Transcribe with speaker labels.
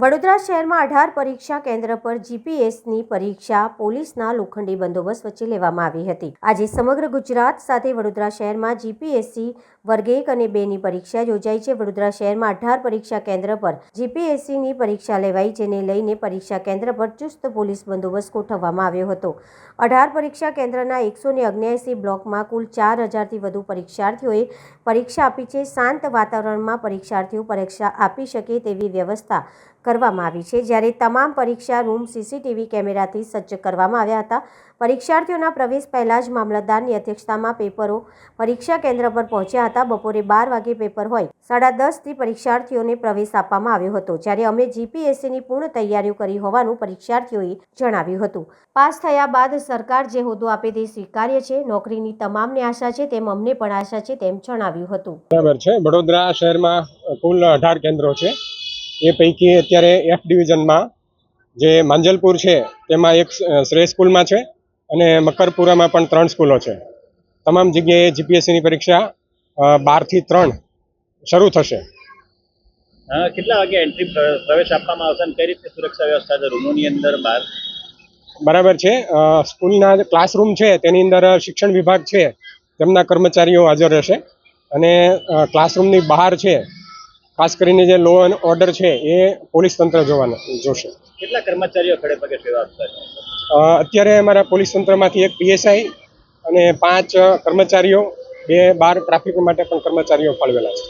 Speaker 1: વડોદરા શહેરમાં અઢાર પરીક્ષા કેન્દ્ર પર જીપીએસની પરીક્ષા પોલીસના લોખંડી બંદોબસ્ત વચ્ચે લેવામાં આવી હતી. આજે સમગ્ર ગુજરાત સાથે વડોદરા શહેરમાં જીપીએસસી વર્ગ એક અને બેની પરીક્ષા યોજાઈ છે. વડોદરા શહેરમાં અઢાર પરીક્ષા કેન્દ્ર પર જીપીએસસીની પરીક્ષા લેવાઈ, જેને લઈને પરીક્ષા કેન્દ્ર પર ચુસ્ત પોલીસ બંદોબસ્ત ગોઠવવામાં આવ્યો હતો. અઢાર પરીક્ષા કેન્દ્રના એકસો ને બ્લોકમાં કુલ ચાર હજારથી વધુ પરીક્ષાર્થીઓએ પરીક્ષા આપી છે. શાંત વાતાવરણમાં પરીક્ષાર્થીઓ પરીક્ષા આપી શકે તેવી વ્યવસ્થા કરવામાં આવી છે. જ્યારે તમામ પરીક્ષા રૂમ સીસીટીવી કેમેરાથી સજ્જ કરવામાં આવ્યા હતા. પરીક્ષાર્થીઓના પ્રવેશ પહેલાં જ મામલતદારની અધ્યક્ષતામાં પેપરો પરીક્ષા કેન્દ્ર પર પહોંચ્યા હતા. બપોરે બાર વાગે પેપર હોય. સાડા દસથી પરીક્ષાર્થીઓને પ્રવેશ આપવામાં આવ્યો હતો. જ્યારે અમે જીપીએસસીની પૂર્ણ તૈયારીઓ કરી હોવાનું પરીક્ષાર્થીઓએ જણાવ્યું હતું. પાસ થયા બાદ સરકાર જે હોદ્દો આપે તે સ્વીકાર્ય છે. નોકરીની તમામને આશા છે, તેમ અમને પણ આશા છે, તેમ જણાવ્યું હતું.
Speaker 2: બરાબર છે. વડોદરા શહેરમાં કુલ અઢાર કેન્દ્રો છે. એ પૈકી અત્યારે એફ ડિવિઝનમાં જે માંજલપુર છે તેમાં એક શ્રેય સ્કૂલમાં છે અને મકરપુરામાં પણ ત્રણ સ્કૂલો છે. તમામ જગ્યાએ જીપીએસસીની પરીક્ષા બારથી ત્રણ શરૂ થશે.
Speaker 3: કેટલા વાગે એન્ટ્રી પ્રવેશ આપવામાં આવશે અને કઈ રીતે સુરક્ષા વ્યવસ્થા છે? રૂમોની અંદર બહાર
Speaker 2: બરાબર છે. સ્કૂલના ક્લાસરૂમ છે તેની અંદર શિક્ષણ વિભાગ છે તેમના કર્મચારીઓ હાજર રહેશે. અને ક્લાસરૂમની બહાર છે ખાસ કરીને જે લો એન્ડ ઓર્ડર છે એ પોલીસ તંત્ર જોવાના જોશે.
Speaker 3: કેટલા કર્મચારીઓ ખડે પગે સેવા
Speaker 2: અત્યારે અમારા પોલીસ તંત્રમાંથી એક પીએસઆઈ અને પાંચ કર્મચારીઓ બે બાર ટ્રાફિક માટે પણ કર્મચારીઓ ફાળવેલા છે.